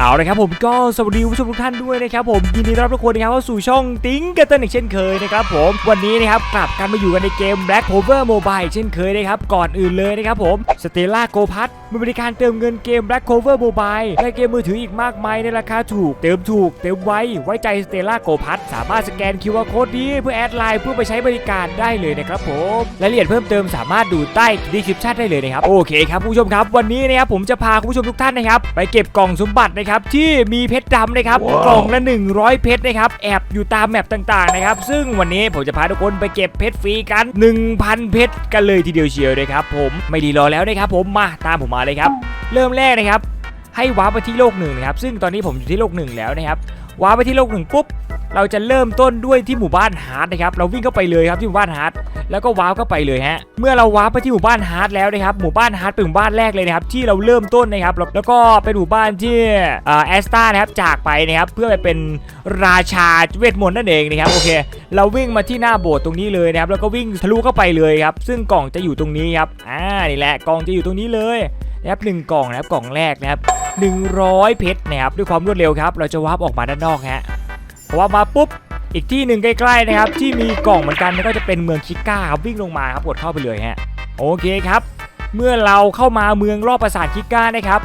เอาละครับผมก็สวัสดีผู้ชมทุกท่านด้วยนะครับผมยินดีต้อนรับทุกคนนะครับเข้าสู่ช่องติ้งกันเตอร์อีกเช่นเคยนะครับผมวันนี้นะครับกลับกันมาอยู่กันในเกม Black Clover Mobile เช่นเคยนะครับก่อนอื่นเลยนะครับผม Stella Go p a s มีบริการเติมเงินเกม Black Clover Mobile และเกมมือถืออีกมากมายในราคาถูก เติมถูก เติมไวไว้ใจ Stella Go p a s สามารถสแกน QR Code นี้เพื่อแอดไลน์เพื่อไปใช้บริการได้เลยนะครับผมรายละเอียดเพิ่มเติมสามารถดูใต้ description ได้เลยนะครับโอเคครับผู้ชมครับวันนี้นะครับผมจะพาคุณผู้ชมทุกท่านนะครับไปเก็บกล่องสมบัตินะครับที่มีเพชรดำนะครับกล่องละ 100 เพชรนะครับแอบอยู่ตามแมปต่างๆนะครับซึ่งวันนี้ผมจะพาทุกคนไปเก็บเพชรฟรีกัน 1,000 เพชรกันเลยทีเดียวเชียวนะครับผมไม่ดีรอแล้วนะครับผมมาตามผมมาเลยครับ เริ่มแรกนะครับให้ว้าร์ปไปที่โลกหนึ่งนะครับซึ่งตอนนี้ผมอยู่ที่โลกหนึ่งแล้วนะครับว้าร์ปไปที่โลกหนึ่งปุ๊บเราจะเริ่มต้นด้วยที่หมู่บ้านฮาร์ดนะครับ เราวิ่งเข้าไปเลยครับที่หมู่บ้านฮาร์ด แล้วก็ว้าร์ปเข้าไปเลยฮะ เมื่อเราว้าร์ปไปที่หมู่บ้านฮาร์ดแล้วนะครับ หมู่บ้านฮาร์ดเป็นหมู่บ้านแรกเลยนะครับที่เราเริ่มต้นนะครับแล้วแล้วก็เป็นหมู่บ้านที่แอสตานะครับจากไปนะครับเพื่อไปเป็นราชาเวทมนต์นั่นเองนะครับโอเค เราวิ่งมาที่หน้าโบสถ์ตรงนี้เลยนะครับแล้วก็วิ่งทะลุเข้าไปเลยครับซึ่งกล่องจะอยู่ตรงนี้ครับอ่านี่แหละกล่องจะอยู่ตรงนี้เลยนะครับหนึ่งกล่องนะครับกล่องแรกนะครับ100 เพชรนะครับด้วยความรวดเร็วครับ เราจะวาร์ปออกมาด้านนอกฮะพอวาร์ปมาปุ๊บ อีกที่หนึ่งใกล้ๆนะครับที่มีกล่องเหมือนกันก็จะเป็นเมืองชิก้าครับวิ่งลงมาครับกดเข้าไปเลยฮะโอเคครับ เมื่อเราเข้ามาเมืองรอบปราสาทชิก้านะครับ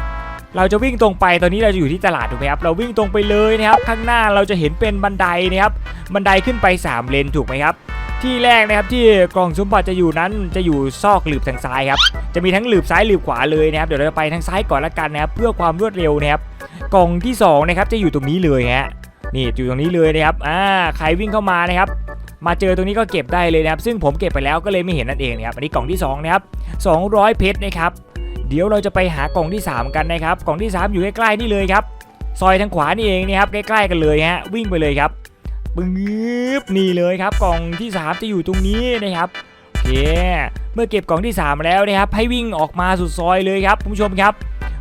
เราจะวิ่งตรงไปตอนนี้เราจะอยู่ที่ตลาดถูกไหมครับเราวิ่งตรงไปเลยนะครับข้างหน้าเราจะเห็นเป็นบันไดนะครับบันไดขึ้นไป 3 เลนถูกไหมครับที่แรกนะครับที่กล่องสมบัติจะอยู่นั้นจะอยู่ซอกหลืบทางซ้ายครับจะมีทั้งหลืบซ้ายหลืบขวาเลยนะครับเดี๋ยวเราจะไปทางซ้ายก่อนละกันนะครับเพื่อความรวดเร็วนะครับกล่องที่2นะครับจะอยู่ตรงนี้เลยฮะ นี่อยู่ตรงนี้เลยนะครับอ่าใครวิ่งเข้ามานะครับมาเจอตรงนี้ก็เก็บได้เลยนะครับ ซึ่งผมเก็บไปแล้วก็เลยไม่เห็นนั่นเองนะครับอันนี้กล่องที่2นะครับ200 เพชรนะครับเดี๋ยวเราจะไปหากล่องที่ 3 กันนะครับ กล่องที่ 3 อยู่ใกล้ๆนี่เลยครับซอยทางขวานี่เองนะครับใกล้ๆกันเลยฮะวิ่งไปเลยครับปึ๊บนี่เลยครับ กล่องที่ 3 จะอยู่ตรงนี้นะครับโอเคเมื่อเก็บกล่องที่ 3 แล้วนะครับ ให้วิ่งออกมาสุดซอยเลยครับคุณผู้ชมครับ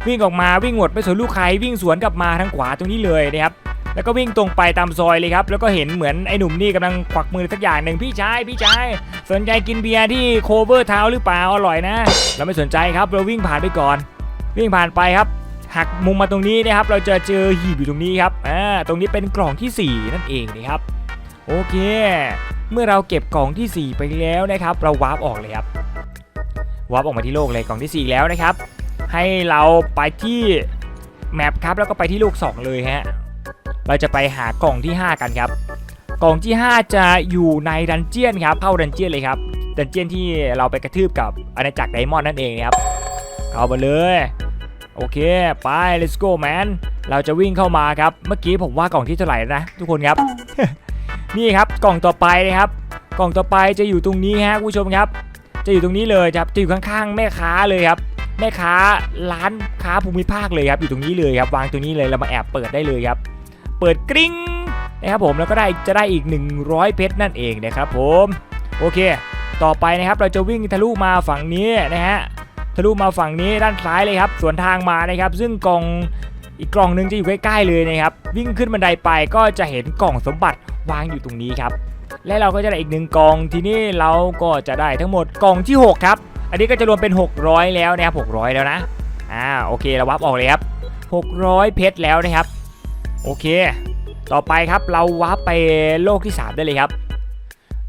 วิ่งออกมาวิ่งหมดไปสวนลูกใครวิ่งสวนกลับมาทางขวาตรงนี้เลยนะครับ แล้วก็วิ่งตรงไปตามซอยเลยครับ แล้วก็เห็นเหมือนไอ้หนุ่มนี่กำลังควักมือสักอย่างหนึ่งพี่ชายพี่ชายสนใจกินเบียร์ที่โคเวอร์เท้าหรือเปล่าอร่อยนะ เราไม่สนใจครับเราวิ่งผ่านไปก่อน วิ่งผ่านไปครับหักมุมมาตรงนี้นะครับ เราจะเจอหีบอยู่ตรงนี้ครับอ่าตรงนี้เป็นกล่องที่ 4 นั่นเองนะครับ โอเค เมื่อเราเก็บกล่องที่ 4 ไปแล้วนะครับ เราวาร์ปออกเลยครับวาร์ปออกมาที่โลกเลยกล่องที่ 4 แล้วนะครับ ให้เราไปที่แมปครับแล้วก็ไปที่โลก2 เลยฮะ เราจะไปหากล่องที่ 5 กันครับ กล่องที่ 5 จะอยู่ในดันเจียนครับ เข้าดันเจียนเลยครับ ดันเจียนที่เราไปกระทืบกับอาณาจักรไดมอนด์นั่นเองนะครับ เข้ามาเลย โอเค ไป let's go man เราจะวิ่งเข้ามาครับ เมื่อกี้ผมว่ากล่องที่เท่าไหร่นะ ทุกคนครับ นี่ครับกล่องต่อไปนะครับ กล่องต่อไปจะอยู่ตรงนี้ฮะคุณผู้ชมครับ จะอยู่ตรงนี้เลยครับ จะอยู่ข้างๆ แม่ค้าเลยครับ แม่ค้าร้านค้าภูมิภาคเลยครับ อยู่ตรงนี้เลยครับ วางตรงนี้เลย เรามาแอบเปิดได้เลยครับ เปิดกริ๊งนะครับผมแล้วก็ได้จะได้อีก 100 เพชรนั่นเองนะครับผมโอเค ต่อไปนะครับเราจะวิ่งทะลุมาฝั่งนี้นะฮะทะลุมาฝั่งนี้ด้านซ้ายเลยครับสวนทางมานะครับ ซึ่งกล่องอีกกล่องหนึงจะอยู่ใกล้ๆเลยนะครับ วิ่งขึ้นบันไดไปก็จะเห็นกล่องสมบัติวางอยู่ตรงนี้ครับ และเราก็จะได้อีกหนึ่งกล่องทีนี้เราก็จะได้ทั้งหมดกล่องที่ 6 ครับ อันนี้ก็จะรวมเป็น 600 แล้วนะครับ600 แล้วนะอ่าโอเคเราวับออกเลยครับ600 เพชรแล้วนะครับ โอเค ต่อไปครับเราวับไปโลกที่ 3 ได้เลยครับ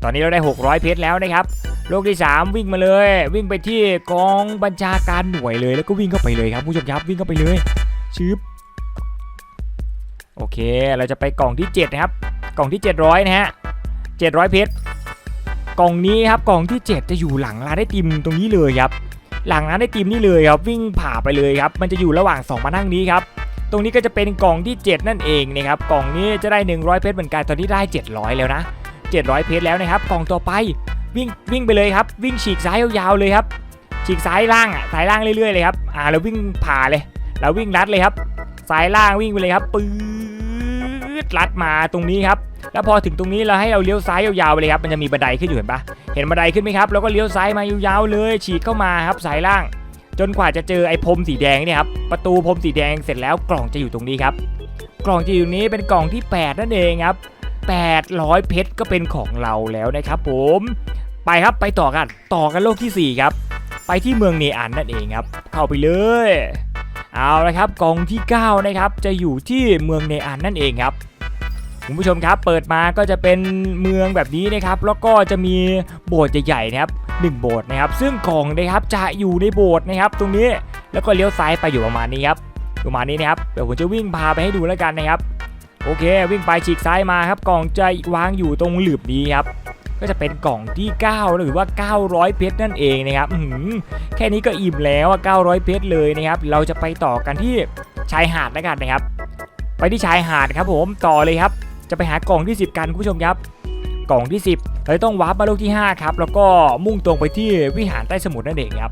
ตอนนี้เราได้ 600 เพชรแล้วนะครับ โลกที่ 3 วิ่งมาเลย วิ่งไปที่กองบัญชาการหน่วยเลย แล้วก็วิ่งเข้าไปเลยครับผู้ชมครับวิ่งเข้าไปเลยชืบโอเค เราจะไปกล่องที่ 7 นะครับ กล่องที่ 700 นะฮะ 700 เพชร กล่องนี้ครับ กล่องที่ 7 จะอยู่หลังร้านไอติมตรงนี้เลยครับ หลังร้านไอติมนี่เลยครับ วิ่งผ่าไปเลยครับ มันจะอยู่ระหว่าง2มานั่งนี้ครับ ตรงนี้ก็จะเป็นกล่องที่ 7 นั่นเองนะครับกล่องนี้จะได้ 100 เพชรเหมือนกันตอนนี้ได้ 700 แล้วนะ 700 เพชรแล้วนะครับ กล่องต่อไปวิ่งวิ่งไปเลยครับวิ่งฉีกซ้ายยาวๆเลยครับฉีกซ้ายล่างอะซ้ายล่างเรื่อยๆเลยครับอ่าเราวิ่งผ่าเลยเราวิ่งลัดเลยครับซ้ายล่างวิ่งไปเลยครับปื๊ดลัดมาตรงนี้ครับแล้วพอถึงตรงนี้เราให้เราเลี้ยวซ้ายยาวๆไปเลยครับมันจะมีบันไดขึ้นอยู่เห็นปะเห็นบันไดขึ้นไหมครับแล้วก็เลี้ยวซ้ายมายาวๆเลย ฉีกเข้ามาครับสายล่าง จนกว่าจะเจอไอ้พรมสีแดงเนี่ยครับประตูพรมสีแดงเสร็จแล้วกล่องจะอยู่ตรงนี้ครับ กล่องจะอยู่นี้เป็นกล่องที่ 8 นั่นเองครับ 800 เพชรก็เป็นของเราแล้วนะครับ ผมไปครับไปต่อกันต่อกันโลกที่ 4 ครับ ไปที่เมืองเนอันนั่นเองครับ เข้าไปเลย เอาละครับกล่องที่ 9 นะครับ จะอยู่ที่เมืองเนอันนั่นเองครับ คุณผู้ชมครับเปิดมาก็จะเป็นเมืองแบบนี้นะครับแล้วก็จะมีโบสถ์ใหญ่ๆนะครับหนึ่งโบสถ์นะครับ ซึ่งกล่องนะครับจะอยู่ในโบสถ์นะครับ ตรงนี้แล้วก็เลี้ยวซ้ายไปอยู่ประมาณนี้ครับประมาณนี้นะครับเดี๋ยวผมจะวิ่งพาไปให้ดูแล้วกันนะครับ โอเค วิ่งไปฉีกซ้ายมาครับกล่องจะวางอยู่ตรงหลืบนี้ครับก็จะเป็นกล่องที่ 9 หรือว่า 900 เพชรนั่นเองนะครับหือแค่นี้ก็อิ่มแล้วอะ900 เพชรเลยนะครับ เราจะไปต่อกันที่ชายหาดแล้วกันนะครับ ไปที่ชายหาดครับผมต่อเลยครับ จะไปหากล่องที่ 10 กันคุณผู้ชมครับ กล่องที่ 10เราต้องวาร์ปมาลูกที่ 5 ครับ แล้วก็มุ่งตรงไปที่วิหารใต้สมุทรนั่นเองครับ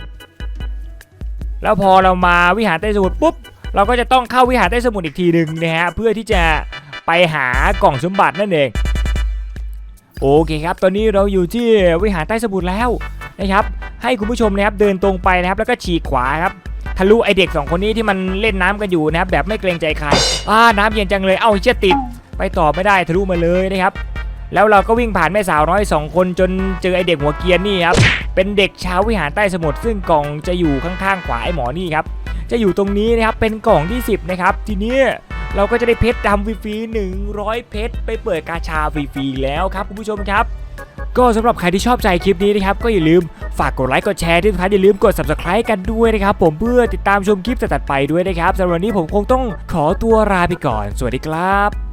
แล้วพอเรามาวิหารใต้สมุทรปุ๊บ เราก็จะต้องเข้าวิหารใต้สมุทรอีกทีหนึ่งนะฮะ เพื่อที่จะไปหากล่องสมบัตินั่นเอง โอเคครับ ตอนนี้เราอยู่ที่วิหารใต้สมุทรแล้วนะครับ ให้คุณผู้ชมนะครับเดินตรงไปนะครับ แล้วก็ฉีกขวาครับ ทะลุไอเด็กสองคนนี้ที่มันเล่นน้ำกันอยู่นะครับ แบบไม่เกรงใจใคร อ่าน้ำเย็นจังเลย เอ้าเชี่ยติด ต่อไม่ได้ทะลุมาเลยนะครับแล้วเราก็วิ่งผ่านแม่สาวน้อยสองคนจนเจอไอเด็กหัวเกียนนี่ครับ เป็นเด็กชาววิหารใต้สมุทรซึ่งกล่องจะอยู่ข้างๆขวาไอหมอนี่ครับ จะอยู่ตรงนี้นะครับ เป็นกล่องที่ 10 นะครับ ทีนี้เราก็จะได้เพชรดำฟรีๆ100 เพชรไปเปิดกาชาฟรีๆแล้วครับคุณผู้ชมครับ ก็สำหรับใครที่ชอบใจคลิปนี้นะครับ ก็อย่าลืมฝากกดไลค์กดแชร์ที่สำคัญอย่าลืมกด subscribe กันด้วยนะครับผมเพื่อติดตามชมคลิปถัดๆไปด้วยนะครับสำหรับวันนี้ผมคงต้องขอตัวลาไปก่อน สวัสดีครับ